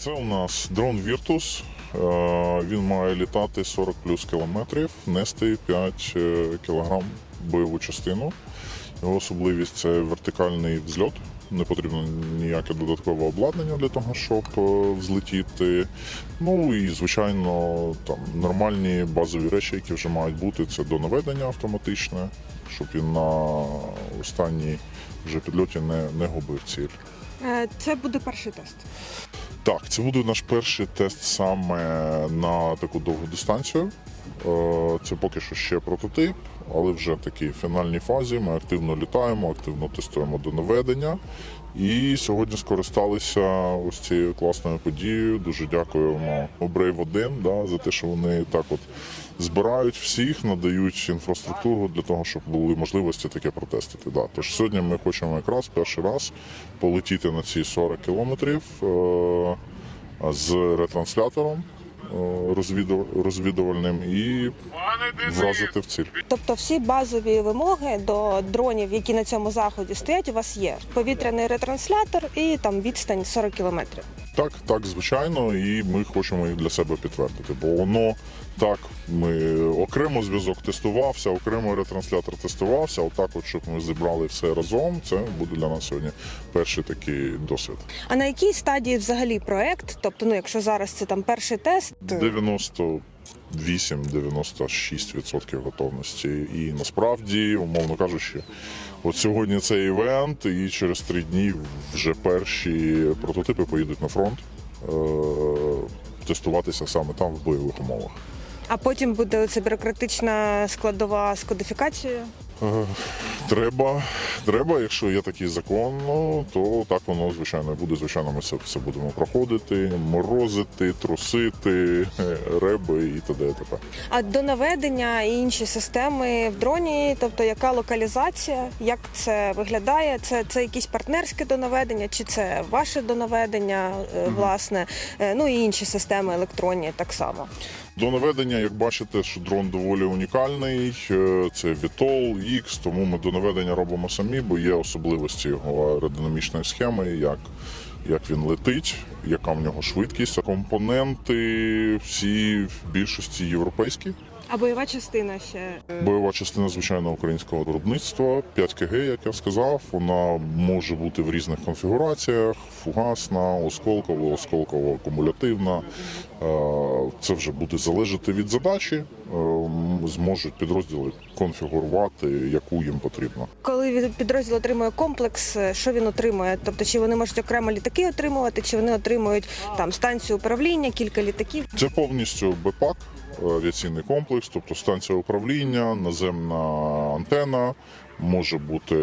Це у нас дрон Virtus. Е, Він має літати 40 плюс кілометрів, нести 5 е, кілограм бойову частину. Його особливість це вертикальний взльот. Не потрібно ніяке додаткове обладнання для того, щоб е, взлетіти. Ну і звичайно, там нормальні базові речі, які вже мають бути, це донаведення автоматичне, щоб він на останній вже підльоті не, не губив ціль. Це буде перший тест. Так, це буде наш перший тест саме на таку довгу дистанцію. Е, Це поки що ще прототип, але вже в такій фінальній фазі. Ми активно літаємо, активно тестуємо до наведення. І сьогодні скористалися ось цією класною подією. Дуже дякуємо Brave 1 да, за те, що вони так от збирають всіх, надають інфраструктуру для того, щоб були можливості таке протестити. Да. Тож сьогодні ми хочемо якраз перший раз полетіти на ці 40 кілометрів е, з ретранслятором розвідувальним і вразити в ціль. Тобто всі базові вимоги до дронів, які на цьому заході стоять, у вас є повітряний ретранслятор і там відстань 40 кілометрів. Так, так, звичайно, і ми хочемо їх для себе підтвердити, бо воно так, ми окремо зв'язок тестувався, окремо ретранслятор тестувався. Отак, от щоб ми зібрали все разом, це буде для нас сьогодні перший такий досвід. А на якій стадії взагалі проект? Тобто, ну якщо зараз це там перший тест, 98-96% готовності. І насправді, умовно кажучи, от сьогодні цей івент, і через три дні вже перші прототипи поїдуть на фронт. е, Тестуватися саме там в бойових умовах. а потім буде оця бюрократична складова з кодифікацією. Е, Треба, треба, якщо є такий закон, ну, то так воно звичайно буде. Звичайно, ми це все будемо проходити, морозити, трусити, е, реби і т.д. і т.п. А до наведення і інші системи в дроні, тобто яка локалізація, як це виглядає? Це, це якісь партнерське донаведення, чи це ваше донаведення, е, власне, ну і інші системи електронні так само. До наведення, як бачите, що дрон доволі унікальний. е, Це Vitol X, тому ми до наведення робимо самі, бо є особливості його аеродинамічної схеми, як, як він летить, яка в нього швидкість. Компоненти всі в більшості європейські. А бойова частина ще Бойова частина, звичайно, українського виробництва 5 КГ, як я сказав. Вона може бути в різних конфігураціях: фугасна, осколкова, осколково акумулятивна. Е, Це вже буде залежати від задачі. Е, Зможуть підрозділи конфігурувати, яку їм потрібно. коли підрозділ отримує комплекс, е, що він отримує? Тобто, чи вони можуть окремо літаки отримувати, чи вони отримують там станцію управління, кілька літаків? Це повністю БПАК, авіаційний комплекс, тобто станція управління, наземна антена, може бути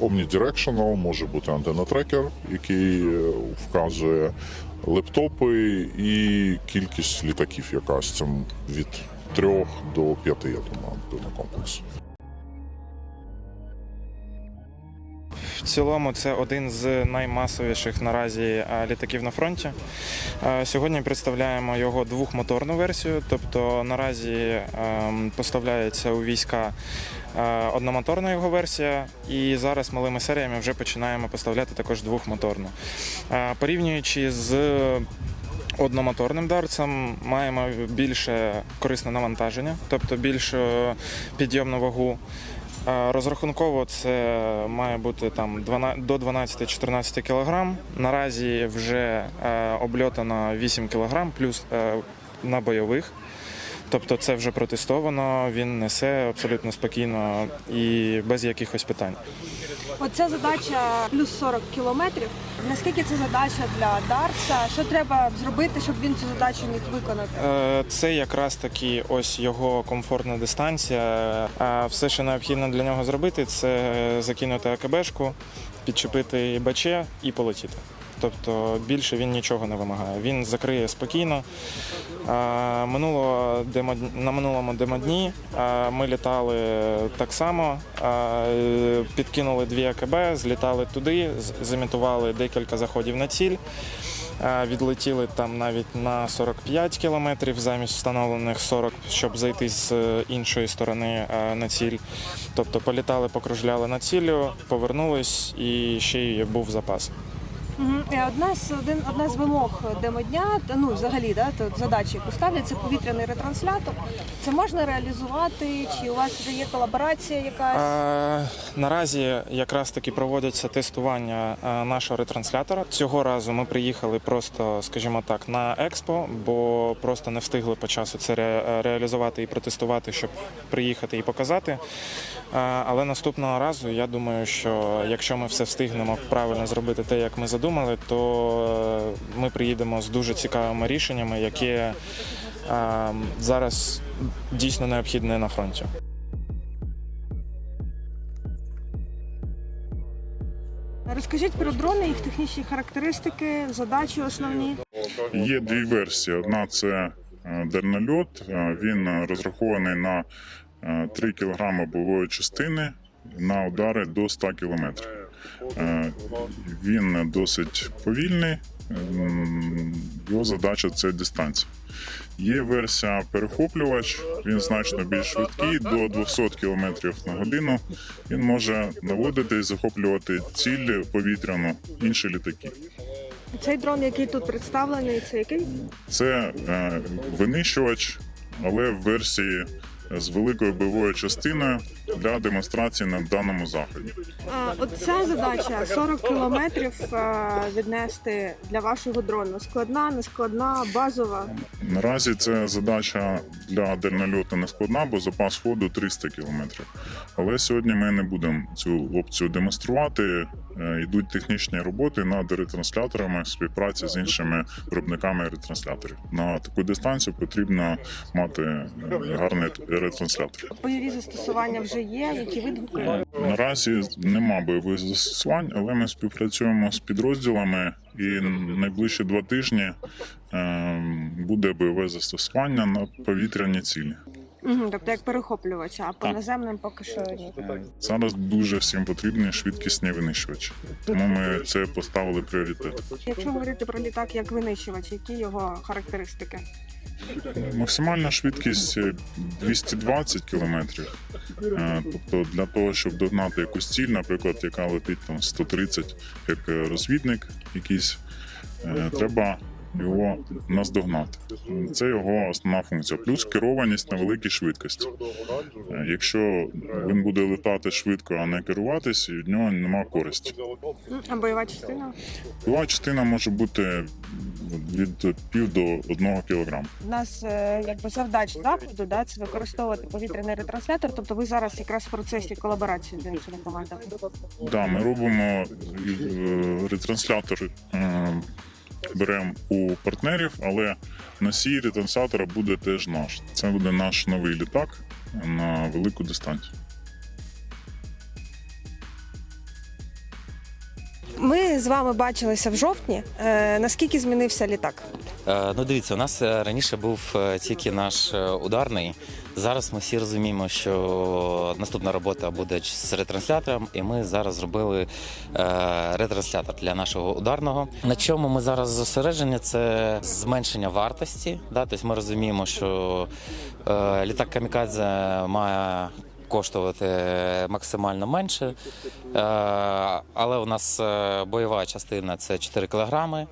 Omnidirectional, може бути антенна-трекер, який е, вказує лептопи і кількість літаків якась це від трьох до п'яти, я думаю, буде на комплекс. Цілому це один з наймасовіших наразі е, літаків на фронті. Е, Сьогодні представляємо його двохмоторну версію, тобто наразі ем, поставляється у війська е, одномоторна його версія, і зараз малими серіями вже починаємо поставляти також двохмоторну. Порівнюючи з Одномоторним дарцем маємо більше корисне навантаження, тобто більшу підйомну вагу. Розрахунково це має бути там 12 до 12-14 кг. Наразі вже е, обльотано 8 кг плюс е, на бойових. Тобто це вже протестовано, він несе абсолютно спокійно і без якихось питань. Оця задача плюс 40 кілометрів. Наскільки це задача для Дарса? Що треба зробити, щоб він цю задачу міг виконати? Е, Це якраз таки ось його комфортна дистанція. А Все, що необхідно для нього зробити, це закинути АКБшку, підчепити баче і полетіти. Тобто більше він нічого не вимагає. Він закриє спокійно. Минуло на минулому демодні ми літали так само, підкинули дві АКБ, злітали туди, зімітували декілька заходів на ціль. Відлетіли там навіть на 45 кілометрів замість встановлених 40, щоб зайти з е, іншої сторони на ціль. Тобто політали, покружляли на цілю, повернулись і ще й був запас. Е, Одна з один одна з вимог демодня, ну взагалі, да, то задачі, яку ставлять, це повітряний ретранслятор. Це можна реалізувати? Чи у вас вже є колаборація якась? А, наразі якраз таки проводяться тестування нашого ретранслятора. Цього разу ми приїхали просто, скажімо так, на експо, бо просто не встигли по часу це ре- реалізувати і протестувати, щоб приїхати і показати. А, але наступного разу я думаю, що якщо ми все встигнемо правильно зробити те, як ми задумали, то е, ми приїдемо з дуже цікавими рішеннями, які е, зараз дійсно необхідні на фронті. Розкажіть про дрони, їх технічні характеристики, задачі основні. Є дві версії. Одна це е, дальнольот. Е, Він розрахований на е, 3 кг бойової частини на удари до 100 км. Він досить повільний. Його задача це дистанція. Є версія перехоплювач, він значно більш швидкий, до 200 км на годину. Він може наводити і захоплювати ціль повітряну, інші літаки. Цей дрон, який тут представлений, це який? Це е, винищувач, але в версії з великою бойовою частиною для демонстрації на даному заході. От ця задача 40 кілометрів е, віднести для вашого дрону. Складна, нескладна, базова. Наразі це задача для дальнольоту не складна, бо запас ходу 300 км. Але сьогодні ми не будемо цю опцію демонструвати. Е, Йдуть технічні роботи над ретрансляторами в співпраці з іншими виробниками ретрансляторів. На таку дистанцію потрібно мати е, ретранслятор. Бойові застосування вже є. Які відгуки? Наразі нема бойових застосувань, але ми співпрацюємо з підрозділами, і найближчі два тижні е, буде бойове застосування на повітряні цілі. Угу, тобто як перехоплювач, а по наземним поки що ні. Зараз дуже всім потрібні швидкісні винищувачі, тому ми це поставили пріоритет. Якщо говорити про літак як винищувач, які його характеристики? Максимальна швидкість е, 220 км. Тобто для того, щоб догнати якусь ціль, наприклад, яка летить там 130, як е, розвідник якийсь, е, треба його наздогнати. Це його основна функція. Плюс керованість на великій швидкості. Е, Якщо він буде летати швидко, а не керуватись, від нього нема користі. А бойова частина? Бойова частина може бути від пів до одного кілограма. У нас е, якби завдач заходу, да, це використовувати повітряний ретранслятор. Тобто ви зараз якраз в процесі колаборації з іншими командами. Да, ми робимо е, ретранслятор. Беремо у партнерів, але носій ретранслятора буде теж наш. Це буде наш новий літак на велику дистанцію. Ми з вами бачилися в жовтні. Е, наскільки змінився літак? Е, Ну, дивіться, у нас е, раніше був е, тільки наш е, ударний. Зараз ми всі розуміємо, що наступна робота буде з ретранслятором, і ми зараз зробили е, ретранслятор для нашого ударного. На чому ми зараз зосереджені? Це зменшення вартості. Да? Тобто ми розуміємо, що е, літак Камікадзе має коштувати максимально менше. Е, але у нас бойова частина це 4 кілограми.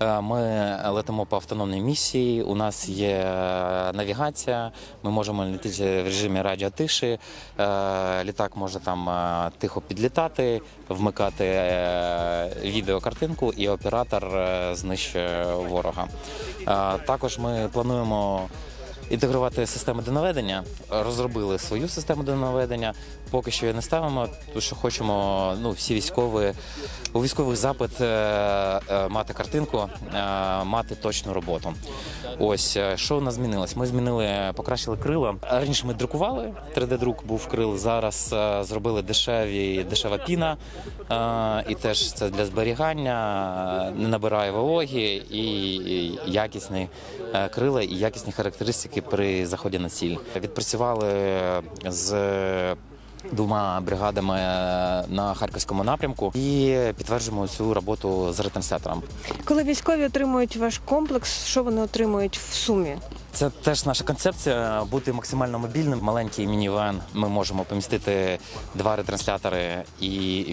Е, Ми летимо по автономній місії. У нас є е, навігація. Ми можемо летіти в режимі радіотиші. Е, Літак може там тихо підлітати, вмикати відеокартинку, і оператор знищує ворога. Також ми плануємо. Інтегрувати систему донаведення, розробили свою систему донаведення. Поки що її не ставимо, тому що хочемо ну, всі військові у військових запит е, е, мати картинку, е, мати точну роботу. Ось що у нас змінилось? Ми змінили, покращили крила. Раніше ми друкували 3D-друк був крил. Зараз зробили дешеві, дешева піна, і теж це для зберігання, не набирає вологі і якісні крила і якісні характеристики при заході на ціль. Відпрацювали з двома бригадами на харківському напрямку і підтверджуємо цю роботу з ретранслятором. Коли військові отримують ваш комплекс, що вони отримують в сумі? Це теж наша концепція бути максимально мобільним. Маленький мінівен. Ми можемо помістити два ретранслятори і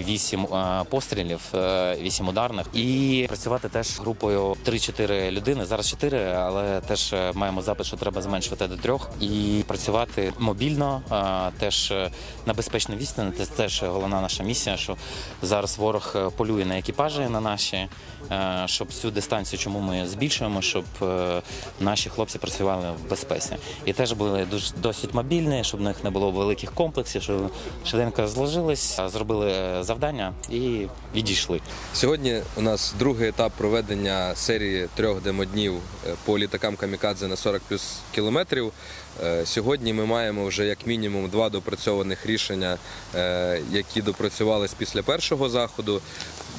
вісім е, пострілів, е, вісім ударних, і працювати теж групою 3-4 людини. Зараз 4, але теж е, маємо запит, що треба зменшувати до трьох і працювати мобільно, теж на безпечній відстані. Це теж головна наша місія. Що зараз ворог полює на екіпажі на наші, щоб цю дистанцію, чому ми збільшуємо, щоб наші хлопці працювали в безпеці. І теж були дуже досить мобільні, щоб в них не було великих комплексів, щоб швиденько зложились, зробили завдання і відійшли. Сьогодні у нас другий етап проведення серії трьох демоднів е, по літакам Камікадзе на 40 плюс кілометрів. Е, Сьогодні ми маємо вже як мінімум два допрацьованих рішення, е, які допрацювались після першого заходу.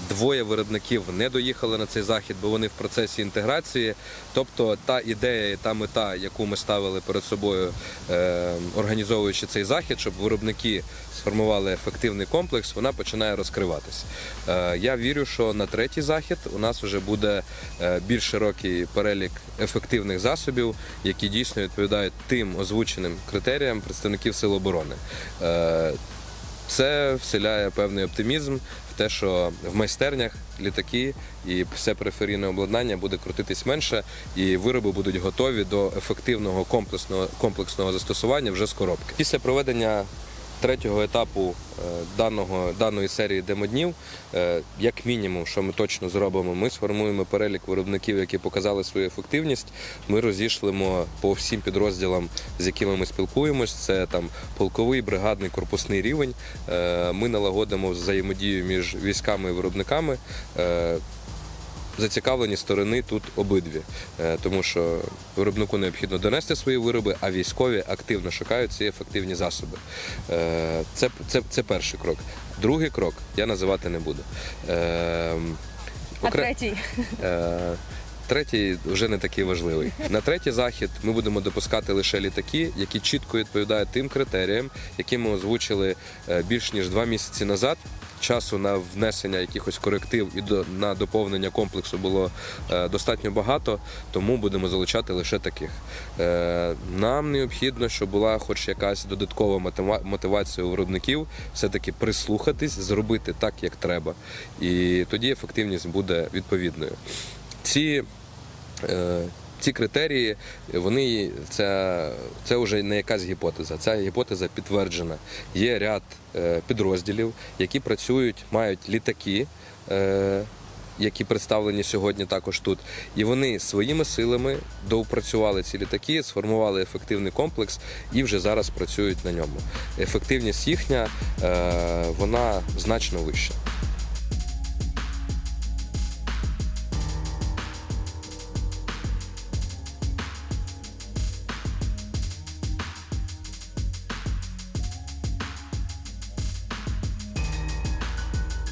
Двоє виробників не доїхали на цей захід, бо вони в процесі інтеграції. Тобто та ідея і та мета, яку ми ставили перед собою, е, організовуючи цей захід, щоб виробники сформували ефективний комплекс, вона починає розкриватись. Е, Я вірю, що на третій захід у нас вже буде е, більш широкий перелік ефективних засобів, які дійсно відповідають тим озвученим критеріям представників Сил оборони. Це вселяє певний оптимізм в те, що в майстернях літаки і все периферійне обладнання буде крутитись менше, і вироби будуть готові до ефективного комплексного комплексного застосування вже з коробки. Після проведення третього етапу е, даного даної серії демоднів, е, як мінімум, що ми точно зробимо, ми сформуємо перелік виробників, які показали свою ефективність. Ми розійшлимо по всім підрозділам, з якими ми спілкуємось. Це там полковий, бригадний, корпусний рівень. Е, Ми налагодимо взаємодію між військами і виробниками. Зацікавлені сторони тут обидві, Е, тому що виробнику необхідно донести свої вироби, а військові активно шукають ці ефективні засоби. Е, Це, це, це перший крок. Другий крок я називати не буду. Е, А окре- третій? Третій вже не такий важливий. На третій захід ми будемо допускати лише літаки, які чітко відповідають тим критеріям, які ми озвучили більш ніж два місяці назад. Часу на внесення якихось коректив і на доповнення комплексу було е, достатньо багато, тому будемо залучати лише таких. Е, нам необхідно, щоб була хоч якась додаткова мотивація у виробників, все-таки прислухатись, зробити так, як треба, і тоді ефективність буде відповідною. Ці, е, ці критерії, вони це, це вже не якась гіпотеза. Ця гіпотеза підтверджена. Є ряд е, підрозділів, які працюють, мають літаки. Е, які представлені сьогодні також тут, і вони своїми силами доопрацювали ці літаки, сформували ефективний комплекс і вже зараз працюють на ньому. Ефективність їхня е, вона значно вища.